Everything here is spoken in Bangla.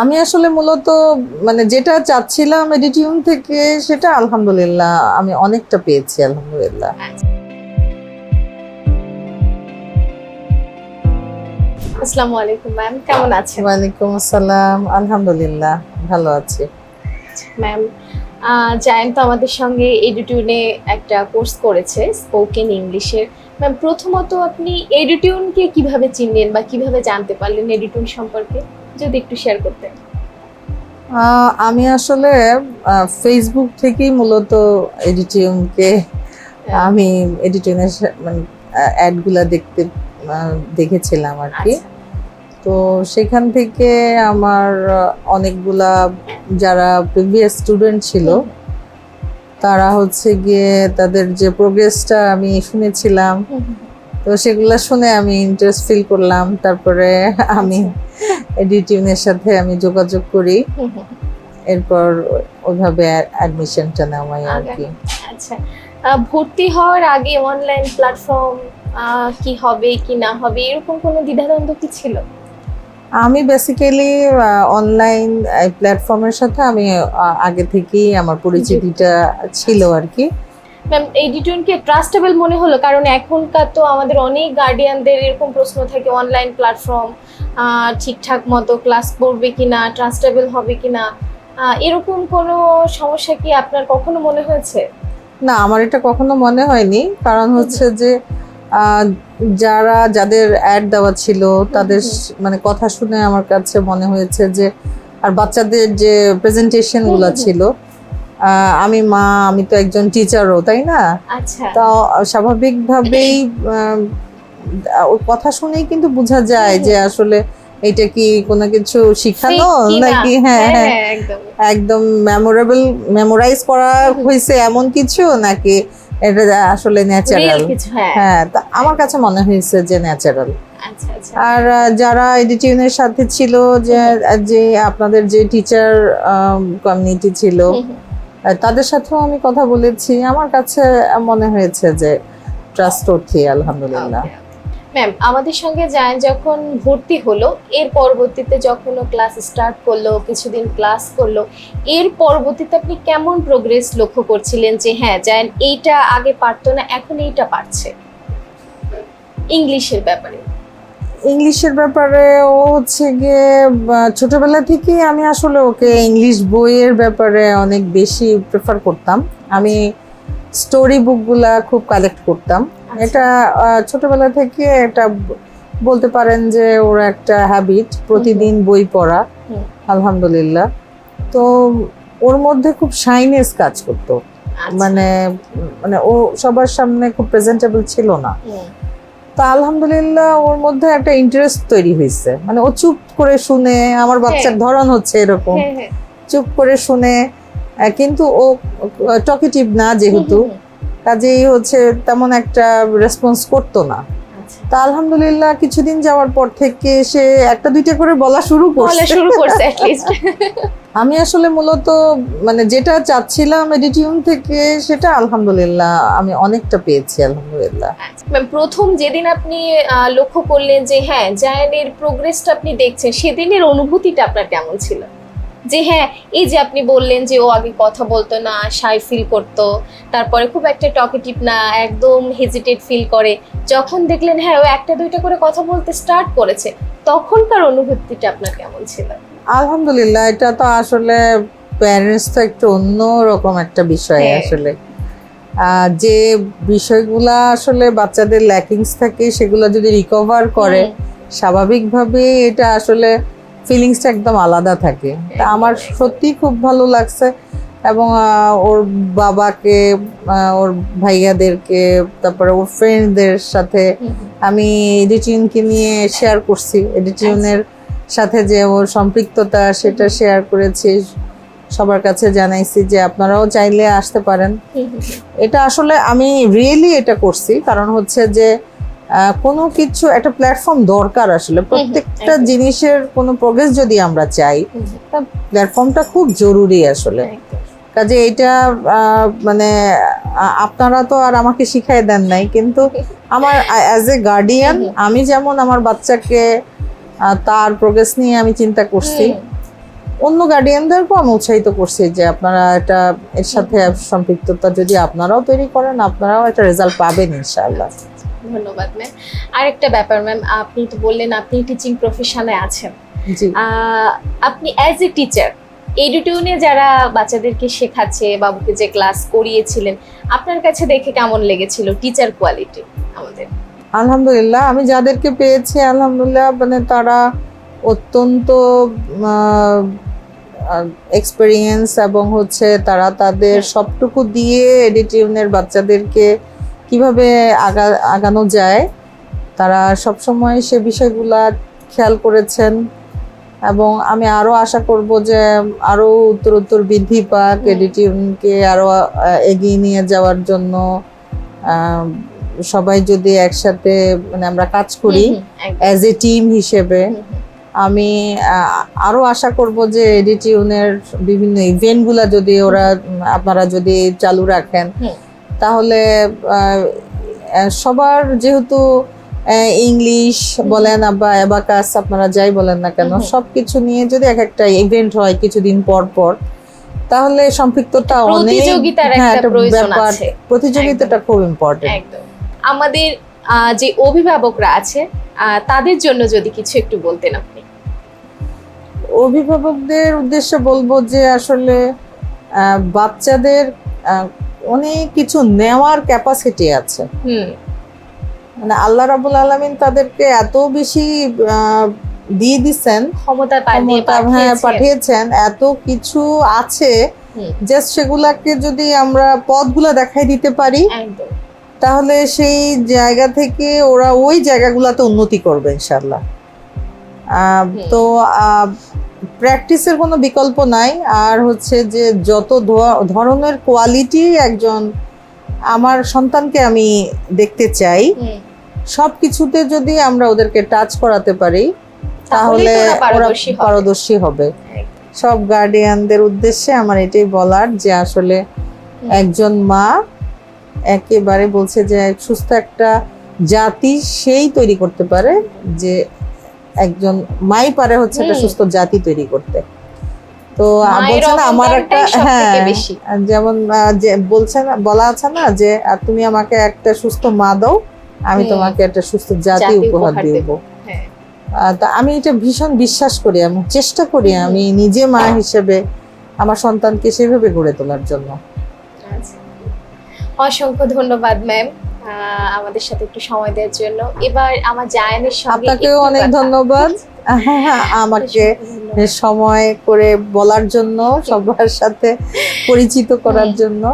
আমি আসলে মূলত মানে যেটা চাচ্ছিলাম এডিটিউন থেকে সেটা আলহামদুলিল্লাহ আমি অনেকটা পেয়েছি আলহামদুলিল্লাহ। আসসালামু আলাইকুম ম্যাম কেমন আছেন? ওয়ালাইকুম আসসালাম আলহামদুলিল্লাহ ভালো আছি। ম্যাম জায়েন তো আমাদের সঙ্গে এডিটিউনে একটা কোর্স করেছে স্পোকেন ইংলিশের ম্যাম প্রথমত আপনি এডিটিউনকে কীভাবে চিনলেন বা কীভাবে জানতে পারলেন এডিটিউন সম্পর্কে? যদি একটু শেয়ার করতেন। আমি আসলে ফেসবুক থেকেই মূলত এডিটিউনকে আমি এডিটিউনের মানে অ্যাডগুলা দেখতে দেখেছিলাম আর কি। আচ্ছা। তো সেখান থেকে আমার অনেকগুলা যারা প্রিভিয়াস স্টুডেন্ট ছিল তারা হচ্ছে গিয়ে তাদের যে প্রোগ্রেসটা আমি শুনেছিলাম তো সেগুলো শুনে আমি ইন্টারেস্ট ফিল করলাম। তারপরে আমি এডিটিউনের সাথে আমি যোগাযোগ করি। এরপর ওইভাবে অ্যাডমিশনটা নেওয়াই আর কি। আচ্ছা। ভর্তি হওয়ার আগে অনলাইন প্ল্যাটফর্ম কি হবে কি না হবে এরকম কোনো দ্বিধাদ্বন্দ্ব কি ছিল? আমি বেসিক্যালি অনলাইন প্ল্যাটফর্মের সাথে আমি আগে থেকেই আমার পরিচিতিটা ছিল আর কি। ম্যাম এডিটিউনকে ট্রাস্টেবল মনে হলো? কারণ এখনকার তো আমাদের অনেক গার্ডিয়ানদের এরকম প্রশ্ন থাকে অনলাইন প্ল্যাটফর্ম ঠিকঠাক মতো ক্লাস করবে কিনা ট্রাস্টেবল হবে কিনা? আহ, এরকম কোনো সমস্যা কি আপনার কখনো মনে হয়েছে? না আমার এটা কখনো মনে হয়নি। কারণ হচ্ছে যে যারা যাদের অ্যাড দেওয়া ছিল তাদের মানে কথা শুনে আমার কাছে মনে হয়েছে যে আর বাচ্চাদের যে প্রেজেন্টেশনগুলো হুম, হুম। ছিল আমি মা আমি তো একজন টিচারও তাই না? আচ্ছা। তা স্বাভাবিকভাবেই কথা শুনেই কিন্তু বোঝা যায় যে আসলে এটা কি কোনো কিছু শিখানো নাকি হ্যাঁ হ্যাঁ একদম। একদম মেমোরেবল মেমোরাইজ করা হয়েছে এমন কিছু নাকি এটা আসলে ন্যাচারাল হ্যাঁ। হ্যাঁ তা আমার কাছে মনে হয়েছে যে ন্যাচারাল আচ্ছা আচ্ছা। আর যারা এডিটিউনের সাথে ছিল যে যে আপনাদের যে টিচার কমিউনিটি ছিল তাদের সাথেও আমি কথা বলেছি। আমার কাছে মনে হয়েছে যে ট্রাস্ট আলহামদুলিল্লাহ। ম্যাম আমাদের সঙ্গে যায় যখন ভর্তি হলো, এর পরবর্তীতে যখন ক্লাস স্টার্ট করল, কিছুদিন ক্লাস করল, এর পরবর্তীতে আপনি কেমন প্রোগ্রেস লক্ষ্য করছিলেন যে হ্যাঁ জায়েন এইটা আগে পারতো না, এখন এইটা পারছে? ইংলিশের ব্যাপারে। ইংলিশের ব্যাপারে ও হচ্ছে গিয়ে ছোটবেলা থেকেই আমি আসলে ওকে ইংলিশ বইয়ের ব্যাপারে অনেক বেশি প্রেফার করতাম। আমি স্টোরি বুকগুলা খুব কালেক্ট করতাম। এটা আহ, ছোটবেলা থেকে এটা বলতে পারেন যে ওর একটা হ্যাবিট প্রতিদিন বই পড়া আলহামদুলিল্লাহ। তো ওর মধ্যে খুব শাইনেস কাজ করতো। আচ্ছা। মানে মানে ও সবার সামনে খুব প্রেজেন্টেবল ছিল না। তো আলহামদুলিল্লাহ ওর মধ্যে একটা ইন্টারেস্ট তৈরি হয়েছে। মানে ও চুপ করে শুনে আমার বাচ্চার ধরন হচ্ছে এরকম। হ্যাঁ, হ্যাঁ। চুপ করে শুনে কিন্তু ও টকেটিভ না যেহেতু। কাজেই হচ্ছে তেমন একটা রেসপন্স করতো না। তা আলহামদুলিল্লাহ কিছুদিন যাওয়ার পর থেকে সে একটা দুইটা করে বলা শুরু করছে। শুরু করছে আমি আসলে মূলত মানে যেটা চাচ্ছিলাম এডিটিউন থেকে সেটা আলহামদুলিল্লাহ আমি অনেকটা পেয়েছি আলহামদুলিল্লাহ। ম্যাম প্রথম যেদিন আপনি আহ, লক্ষ্য করলেন যে হ্যাঁ জায়ানের প্রোগ্রেসটা আপনি দেখছেন সেদিনের অনুভূতিটা আপনার কেমন ছিল? যে হ্যাঁ এই যে আপনি বললেন যে ও আগে কথা বলতো না শাই ফিল করতো তারপরে খুব একটা টকেটিভ না একদম হেজিটেট ফিল করে যখন দেখলেন হ্যাঁ ও একটা দুইটা করে কথা বলতে স্টার্ট করেছে তখনকার অনুভূতিটা আপনার কেমন ছিল? আলহামদুলিল্লাহ এটা তো আসলে প্যারেন্টস তো একটু অন্য রকম একটা বিষয় হ্যাঁ। আসলে। যে বিষয়গুলা আসলে বাচ্চাদের ল্যাকিংস থাকে সেগুলো যদি রিকভার করে স্বাভাবিকভাবে এটা আসলে ফিলিংসটা একদম আলাদা থাকে তা আমার সত্যি খুব ভালো লাগছে এবং ওর বাবাকে ওর ভাইয়াদেরকে তারপরে ওর ফ্রেন্ডদের সাথে। আমি এডিটিউনকে নিয়ে শেয়ার করছি এডিটিউনের সাথে যে ওর সম্পৃক্ততা সেটা শেয়ার করেছি সবার কাছে জানাইছি যে আপনারাও চাইলে আসতে পারেন। এটা আসলে আমি রিয়েলি এটা করছি কারণ হচ্ছে যে কোনো কিছু একটা প্ল্যাটফর্ম দরকার আসলে। প্রত্যেকটা জিনিসের কোনো প্রোগ্রেস যদি আমরা চাই। প্ল্যাটফর্মটা খুব জরুরি আসলে। কাজে এটা মানে আপনারা তো আর আমাকে শিখাই দেন নাই কিন্তু আমার অ্যাজ এ গার্ডিয়ান। আমি যেমন আমার বাচ্চাকে তার প্রোগ্রেস নিয়ে আমি চিন্তা করছি অন্য গার্ডিয়ানদেরকেও আমি উৎসাহিত করছি যে আপনারা এটা এর সাথে সম্পৃক্ততা যদি আপনারাও তৈরি করেন আপনারাও একটা রেজাল্ট পাবেন ইনশাআল্লাহ। ধন্যবাদ ম্যাম আরেকটা ব্যাপার ম্যাম আপনি তো বললেন আপনি টিচিং প্রফেশনে আছেন। আপনি অ্যাজ এ টিচার এডুটিউনে যারা বাচ্চাদেরকে শেখাচ্ছে বাবুকে যে ক্লাস করিয়েছিলেন আপনার কাছে দেখে কেমন লেগেছিল টিচার কোয়ালিটি আমাদের? আলহামদুলিল্লাহ আমি যাদেরকে পেয়েছি আলহামদুলিল্লাহ মানে তারা অত্যন্ত এক্সপেরিয়েন্স এবং হচ্ছে তারা তাদের সবটুকু দিয়ে এডিটিউনের বাচ্চাদেরকে কীভাবে আগা আগানো যায় তারা সবসময় সে বিষয়গুলা খেয়াল করেছেন এবং আমি আরও আশা করব যে আরও উত্তর উত্তর বৃদ্ধি পাক। এডিটিউনকে আরও এগিয়ে নিয়ে যাওয়ার জন্য সবাই যদি একসাথে মানে আমরা কাজ করি। অ্যাজ এ টিম হিসেবে। আমি আরও আশা করব যে এডিটিউনের বিভিন্ন ইভেন্টগুলা যদি ওরা আপনারা যদি চালু রাখেন। তাহলে সবার যেহেতু ইংলিশ বলেন বা অ্যাবাকাস আপনারা যাই বলেন না কেন হুম। সবকিছু নিয়ে যদি এক একটা ইভেন্ট হয় কিছুদিন পর পর তাহলে সম্পৃক্ততা অনেক হ্যাঁ, ব্যাপার। প্রতিযোগিতাটা খুব ইম্পর্টেন্ট আমাদের আহ, যে অভিভাবকরা আছে তাদের জন্য যদি কিছু একটু বলতেন আপনি। অভিভাবকদের উদ্দেশ্যে বলব যে আসলে আহ, বাচ্চাদের অনেক কিছু নেওয়ার ক্যাপাসিটি আছে। মানে আল্লাহ রাবুল আলমিন তাদেরকে এত বেশি দিয়ে দিচ্ছেন ক্ষমতা হ্যাঁ পাঠিয়েছেন। এত কিছু আছে জাস্ট সেগুলাকে যদি আমরা পথগুলা দেখাই দিতে পারি তাহলে সেই জায়গা থেকে ওরা ওই জায়গাগুলোতে উন্নতি করবে ইনশাল্লাহ। তো প্র্যাকটিসের কোনো বিকল্প নাই। আর হচ্ছে যে যত ধরনের কোয়ালিটি একজন আমার সন্তানকে আমি দেখতে চাই সব কিছুতে যদি আমরা ওদেরকে টাচ করাতে পারি তাহলে ওরা পারদর্শী হবে। সব গার্ডিয়ানদের উদ্দেশ্যে আমার এটাই বলার যে আসলে একজন মা একেবারে বলছে যে সুস্থ একটা জাতি সেই তৈরি করতে পারে যে একজন মাই পারে হচ্ছে একটা সুস্থ জাতি তৈরি করতে। তো আহ, মায়ের বলছে না আমার একটা হ্যাঁ যেমন যে বলছে না বলা আছে না যে তুমি আমাকে একটা সুস্থ মা দাও আমি তোমাকে একটা সুস্থ জাতি উপহার দিব। হ্যাঁ। তা আমি এটা ভীষণ বিশ্বাস করি আমি চেষ্টা করি আমি নিজে মা হিসেবে আমার সন্তানকে সেভাবে গড়ে তোলার জন্য। আচ্ছা। অসংখ্য ধন্যবাদ ম্যাম আমাদের সাথে একটু সময় দেওয়ার জন্য। এবার আমার জায়নের সঙ্গে আপনাকেও অনেক ধন্যবাদ। আমাকে সময় করে বলার জন্য সবার সাথে পরিচিত করার জন্য।